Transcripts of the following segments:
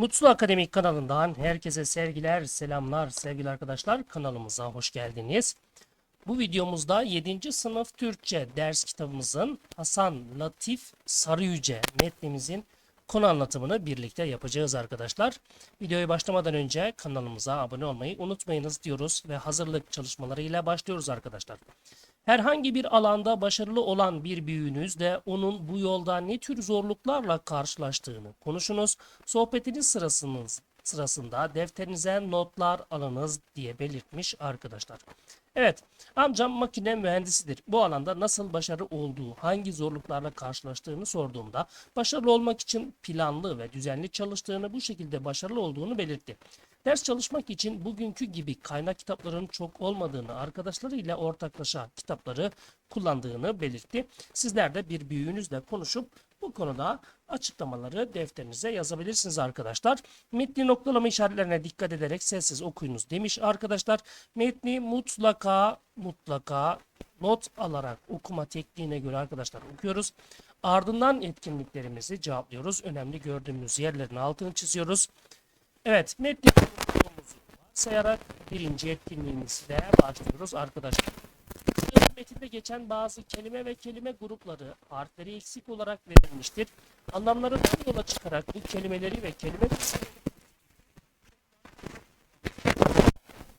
Mutlu Akademik kanalından herkese sevgiler, selamlar sevgili arkadaşlar. Kanalımıza hoş geldiniz. Bu videomuzda 7. sınıf Türkçe ders kitabımızın Hasan Latif Sarıyüce metnimizin konu anlatımını birlikte yapacağız arkadaşlar. Videoya başlamadan önce kanalımıza abone olmayı unutmayınız diyoruz ve hazırlık çalışmalarıyla başlıyoruz arkadaşlar. Herhangi bir alanda başarılı olan bir büyüğünüzle onun bu yolda ne tür zorluklarla karşılaştığını konuşunuz. Sohbetiniz sırasınız, sırasında defterinize notlar alınız diye belirtmiş arkadaşlar. Evet, amcam makine mühendisidir. Bu alanda nasıl başarı olduğu, hangi zorluklarla karşılaştığını sorduğumda başarılı olmak için planlı ve düzenli çalıştığını, bu şekilde başarılı olduğunu belirtti. Ders çalışmak için bugünkü gibi kaynak kitapların çok olmadığını, arkadaşlarıyla ortaklaşa kitapları kullandığını belirtti. Sizler de bir büyüğünüzle konuşup bu konuda açıklamaları defterinize yazabilirsiniz arkadaşlar. Metni noktalama işaretlerine dikkat ederek sessiz okuyunuz demiş arkadaşlar. Metni mutlaka mutlaka not alarak okuma tekniğine göre arkadaşlar okuyoruz. Ardından etkinliklerimizi cevaplıyoruz. Önemli gördüğümüz yerlerin altını çiziyoruz. Evet, metni sayarak birinci etkinliğimizle başlıyoruz arkadaşlar. Metinde geçen bazı kelime ve kelime grupları harfleri eksik olarak verilmiştir. Anlamlarından yola çıkarak bu kelimeleri ve kelime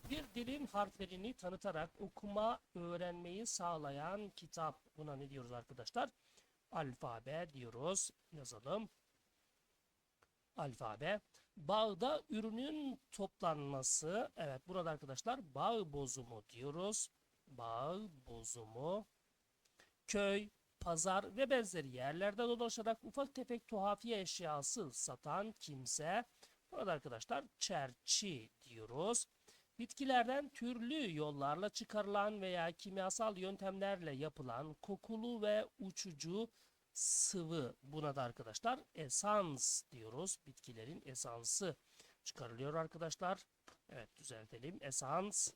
bir dilin harflerini tanıtarak okuma öğrenmeyi sağlayan kitap. Buna ne diyoruz arkadaşlar? Alfabe diyoruz. Yazalım. Alfabe. Bağda ürünün toplanması. Evet burada arkadaşlar bağ bozumu diyoruz. Bağ bozumu. Köy, pazar ve benzeri yerlerde dolaşarak ufak tefek tuhafiye eşyası satan kimse. Burada arkadaşlar çerçi diyoruz. Bitkilerden türlü yollarla çıkarılan veya kimyasal yöntemlerle yapılan kokulu ve uçucu sıvı. Buna da arkadaşlar esans diyoruz. Bitkilerin esansı çıkarılıyor arkadaşlar. Evet düzeltelim. Esans.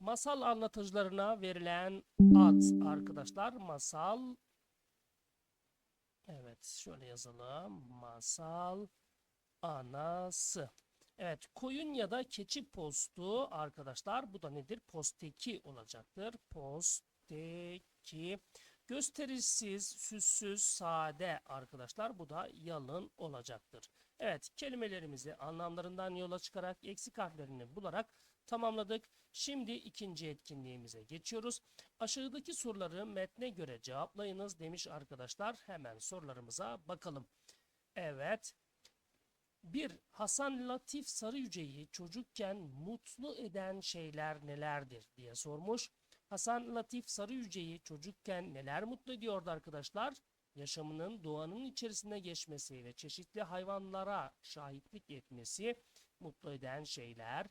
Masal anlatıcılarına verilen ad arkadaşlar. Masal. Evet şöyle yazalım. Masal anası. Evet koyun ya da keçi postu arkadaşlar. Bu da nedir? Posteki olacaktır. Posteki. Gösterişsiz, süssüz, sade arkadaşlar. Bu da yalın olacaktır. Evet kelimelerimizi anlamlarından yola çıkarak eksik harflerini bularak tamamladık. Şimdi ikinci etkinliğimize geçiyoruz. Aşağıdaki soruları metne göre cevaplayınız demiş arkadaşlar. Hemen sorularımıza bakalım. Evet. Bir Hasan Latif Sarıyüce'yi çocukken mutlu eden şeyler nelerdir diye sormuş. Hasan Latif Sarıyüce'yi çocukken neler mutlu ediyordu arkadaşlar? Yaşamının doğanın içerisinde geçmesi ve çeşitli hayvanlara şahitlik etmesi mutlu eden şeyler.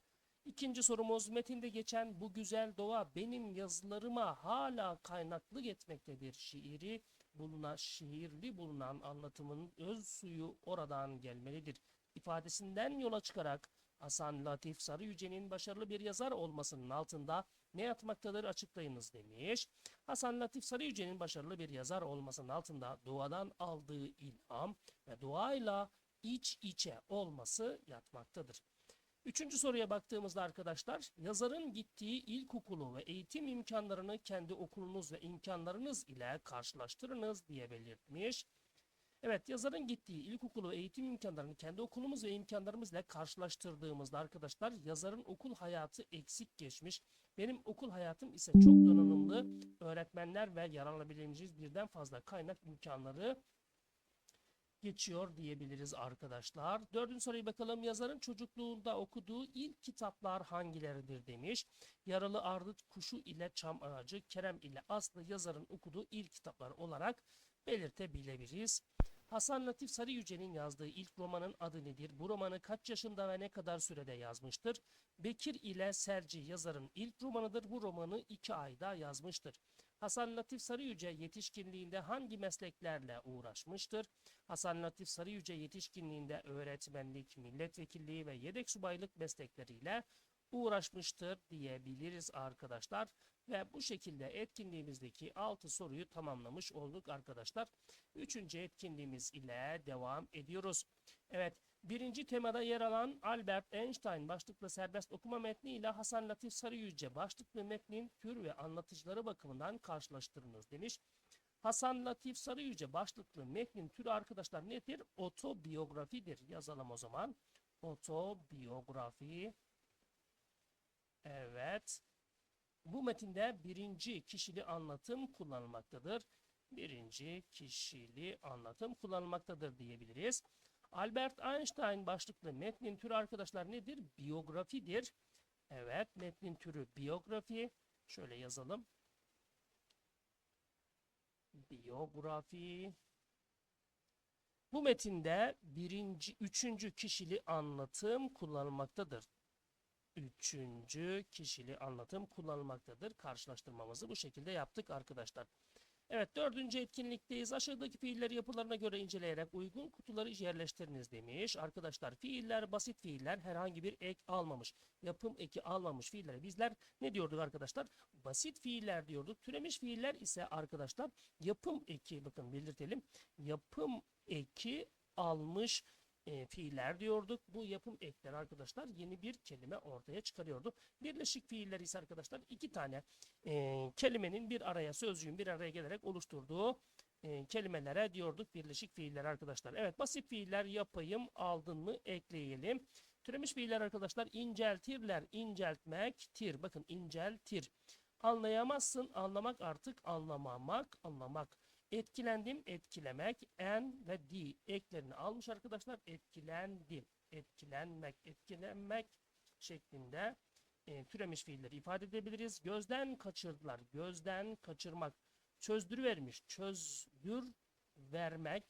İkinci sorumuz metinde geçen bu güzel doğa benim yazılarıma hala kaynaklık etmektedir şiiri bulunan şiirli bulunan anlatımın öz suyu oradan gelmelidir ifadesinden yola çıkarak Hasan Latif Sarıyüce'nin başarılı bir yazar olmasının altında ne yatmaktadır açıklayınız demiş. Hasan Latif Sarıyüce'nin başarılı bir yazar olmasının altında doğadan aldığı ilham ve doğayla iç içe olması yatmaktadır. Üçüncü soruya baktığımızda arkadaşlar yazarın gittiği ilkokulu ve eğitim imkanlarını kendi okulunuz ve imkanlarınız ile karşılaştırınız diye belirtmiş. Evet yazarın gittiği ilkokulu eğitim imkanlarını kendi okulumuz ve imkanlarımızla karşılaştırdığımızda arkadaşlar yazarın okul hayatı eksik geçmiş. Benim okul hayatım ise çok donanımlı öğretmenler ve yararlanabileceğimiz birden fazla kaynak imkanları geçiyor diyebiliriz arkadaşlar. Dördüncü soruya bakalım. Yazarın çocukluğunda okuduğu ilk kitaplar hangileridir demiş. Yaralı Ardıç Kuşu ile Çam Ağacı, Kerem ile Aslı yazarın okuduğu ilk kitaplar olarak belirtebiliriz. Hasan Latif Sarıyüce'nin yazdığı ilk romanın adı nedir? Bu romanı kaç yaşında ve ne kadar sürede yazmıştır? Bekir ile Serci yazarın ilk romanıdır. Bu romanı iki ayda yazmıştır. Hasan Latif Sarıyüce yetişkinliğinde hangi mesleklerle uğraşmıştır? Hasan Latif Sarıyüce yetişkinliğinde öğretmenlik, milletvekilliği ve yedek subaylık meslekleriyle uğraşmıştır diyebiliriz arkadaşlar. Ve bu şekilde etkinliğimizdeki 6 soruyu tamamlamış olduk arkadaşlar. Üçüncü etkinliğimiz ile devam ediyoruz. Evet Birinci temada yer alan Albert Einstein başlıklı serbest okuma metni ile Hasan Latif Sarıyüce başlıklı metnin tür ve anlatıcıları bakımından karşılaştırınız demiş. Hasan Latif Sarıyüce başlıklı metnin türü arkadaşlar nedir? Otobiyografidir. Yazalım o zaman. Otobiyografi. Evet. Bu metinde birinci kişili anlatım kullanılmaktadır. Birinci kişili anlatım kullanılmaktadır diyebiliriz. Albert Einstein başlıklı metnin türü arkadaşlar nedir? Biyografidir. Evet, metnin türü biyografi. Şöyle yazalım. Biyografi. Bu metinde birinci, üçüncü kişili anlatım kullanılmaktadır. Üçüncü kişili anlatım kullanılmaktadır. Karşılaştırmamızı bu şekilde yaptık arkadaşlar. Evet dördüncü etkinlikteyiz. Aşağıdaki fiiller yapılarına göre inceleyerek uygun kutuları yerleştiriniz demiş. Arkadaşlar fiiller basit fiiller herhangi bir ek almamış. Yapım eki almamış fiillere bizler ne diyorduk arkadaşlar? Basit fiiller diyorduk. Türemiş fiiller ise arkadaşlar yapım eki bakın belirtelim. Yapım eki almış e, fiiller diyorduk. Bu yapım ekleri arkadaşlar yeni bir kelime ortaya çıkarıyordu. Birleşik fiiller ise arkadaşlar iki tane e, kelimenin bir araya sözcüğün bir araya gelerek oluşturduğu e, kelimelere diyorduk birleşik fiiller arkadaşlar. Evet basit fiiller yapayım aldın mı ekleyelim. Türemiş fiiller arkadaşlar inceltirler inceltmektir. Bakın inceltir. Anlayamazsın anlamak artık anlamamak anlamak. Etkilendim, etkilemek, en ve di eklerini almış arkadaşlar. Etkilendim, etkilenmek, etkilenmek şeklinde e, türemiş fiilleri ifade edebiliriz. Gözden kaçırdılar, gözden kaçırmak. Çözdür vermiş, çözdür vermek.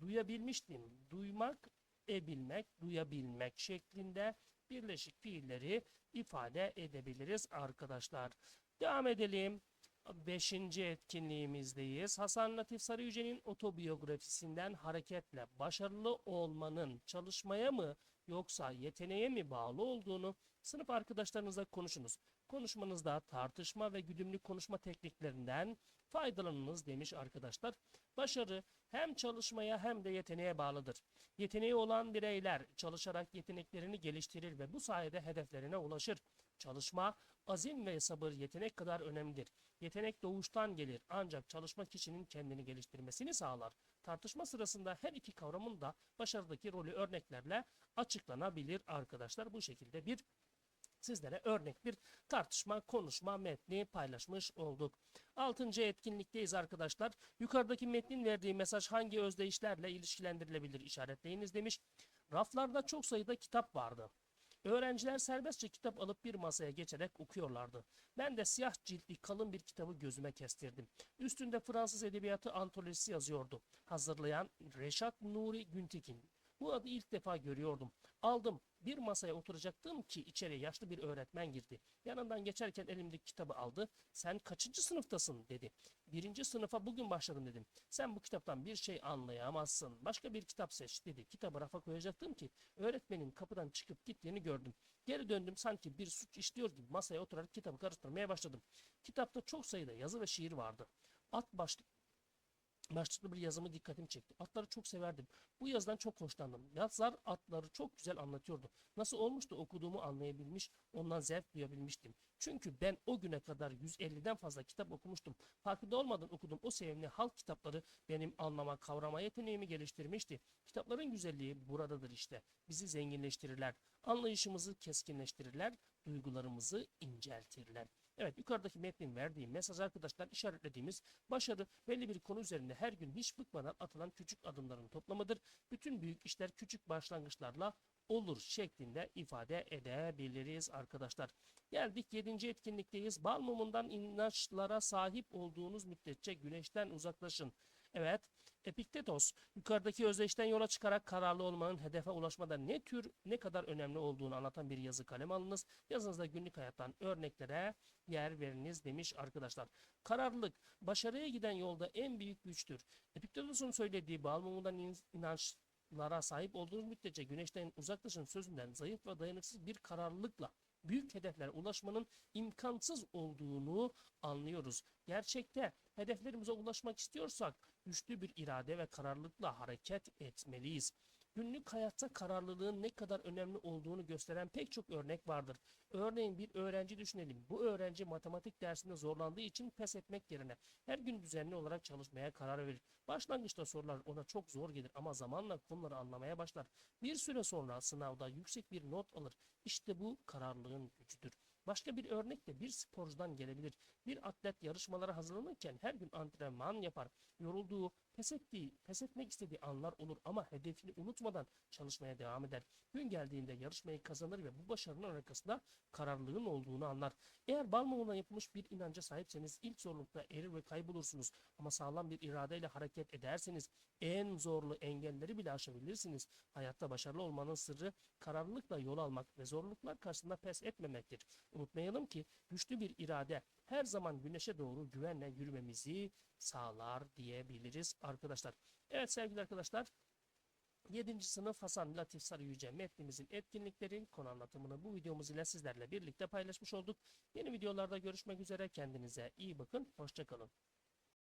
Duyabilmiştim, duymak, ebilmek, duyabilmek şeklinde birleşik fiilleri ifade edebiliriz arkadaşlar. Devam edelim. Beşinci etkinliğimizdeyiz. Hasan Latif Sarıyüce'nin otobiyografisinden hareketle başarılı olmanın çalışmaya mı yoksa yeteneğe mi bağlı olduğunu sınıf arkadaşlarınızla konuşunuz. Konuşmanızda tartışma ve güdümlü konuşma tekniklerinden faydalanınız demiş arkadaşlar. Başarı hem çalışmaya hem de yeteneğe bağlıdır. Yeteneği olan bireyler çalışarak yeteneklerini geliştirir ve bu sayede hedeflerine ulaşır. Çalışma, azim ve sabır yetenek kadar önemlidir. Yetenek doğuştan gelir ancak çalışma kişinin kendini geliştirmesini sağlar. Tartışma sırasında her iki kavramın da başarıdaki rolü örneklerle açıklanabilir arkadaşlar. Bu şekilde bir sizlere örnek bir tartışma, konuşma metni paylaşmış olduk. Altıncı etkinlikteyiz arkadaşlar. Yukarıdaki metnin verdiği mesaj hangi özdeyişlerle ilişkilendirilebilir işaretleyiniz demiş. Raflarda çok sayıda kitap vardı. Öğrenciler serbestçe kitap alıp bir masaya geçerek okuyorlardı. Ben de siyah ciltli kalın bir kitabı gözüme kestirdim. Üstünde Fransız edebiyatı antolojisi yazıyordu. Hazırlayan Reşat Nuri Güntekin. Bu adı ilk defa görüyordum. Aldım. Bir masaya oturacaktım ki içeri yaşlı bir öğretmen girdi. Yanından geçerken elimdeki kitabı aldı. Sen kaçıncı sınıftasın dedi. Birinci sınıfa bugün başladım dedim. Sen bu kitaptan bir şey anlayamazsın. Başka bir kitap seç dedi. Kitabı rafa koyacaktım ki öğretmenin kapıdan çıkıp gittiğini gördüm. Geri döndüm sanki bir suç işliyor gibi masaya oturarak kitabı karıştırmaya başladım. Kitapta çok sayıda yazı ve şiir vardı. At başlık başlıklı bir yazımı dikkatimi çekti. Atları çok severdim. Bu yazıdan çok hoşlandım. Yazar atları çok güzel anlatıyordu. Nasıl olmuştu okuduğumu anlayabilmiş, ondan zevk duyabilmiştim. Çünkü ben o güne kadar 150'den fazla kitap okumuştum. Farkında olmadan okuduğum o sevimli halk kitapları benim anlama, kavrama yeteneğimi geliştirmişti. Kitapların güzelliği buradadır işte. Bizi zenginleştirirler. Anlayışımızı keskinleştirirler. Duygularımızı inceltirler. Evet yukarıdaki metnin verdiği mesaj arkadaşlar işaretlediğimiz başarı belli bir konu üzerinde her gün hiç bıkmadan atılan küçük adımların toplamıdır. Bütün büyük işler küçük başlangıçlarla olur şeklinde ifade edebiliriz arkadaşlar. Geldik 7. etkinlikteyiz. Bal mumundan inançlara sahip olduğunuz müddetçe güneşten uzaklaşın. Evet, Epiktetos yukarıdaki özdeşten yola çıkarak kararlı olmanın hedefe ulaşmada ne tür ne kadar önemli olduğunu anlatan bir yazı kalem alınız. Yazınızda günlük hayattan örneklere yer veriniz demiş arkadaşlar. Kararlılık başarıya giden yolda en büyük güçtür. Epiktetos'un söylediği bal mumundan inançlara sahip olduğunuz müddetçe güneşten uzaklaşın sözünden zayıf ve dayanıksız bir kararlılıkla büyük hedeflere ulaşmanın imkansız olduğunu anlıyoruz. Gerçekte hedeflerimize ulaşmak istiyorsak güçlü bir irade ve kararlılıkla hareket etmeliyiz. Günlük hayatta kararlılığın ne kadar önemli olduğunu gösteren pek çok örnek vardır. Örneğin bir öğrenci düşünelim. Bu öğrenci matematik dersinde zorlandığı için pes etmek yerine her gün düzenli olarak çalışmaya karar verir. Başlangıçta sorular ona çok zor gelir ama zamanla konuları anlamaya başlar. Bir süre sonra sınavda yüksek bir not alır. İşte bu kararlılığın gücüdür. Başka bir örnek de bir sporcudan gelebilir. Bir atlet yarışmalara hazırlanırken her gün antrenman yapar. Yorulduğu, pes ettiği, pes etmek istediği anlar olur ama hedefini unutmadan çalışmaya devam eder. Gün geldiğinde yarışmayı kazanır ve bu başarının arkasında kararlılığın olduğunu anlar. Eğer bal mumuna yapılmış bir inanca sahipseniz ilk zorlukta erir ve kaybolursunuz. Ama sağlam bir iradeyle hareket ederseniz en zorlu engelleri bile aşabilirsiniz. Hayatta başarılı olmanın sırrı kararlılıkla yol almak ve zorluklar karşısında pes etmemektir. Unutmayalım ki güçlü bir irade her zaman güneşe doğru güvenle yürümemizi sağlar diyebiliriz arkadaşlar. Evet sevgili arkadaşlar 7. sınıf Hasan Latif Sarı Yüce metnimizin etkinlikleri konu anlatımını bu videomuz ile sizlerle birlikte paylaşmış olduk. Yeni videolarda görüşmek üzere kendinize iyi bakın hoşçakalın.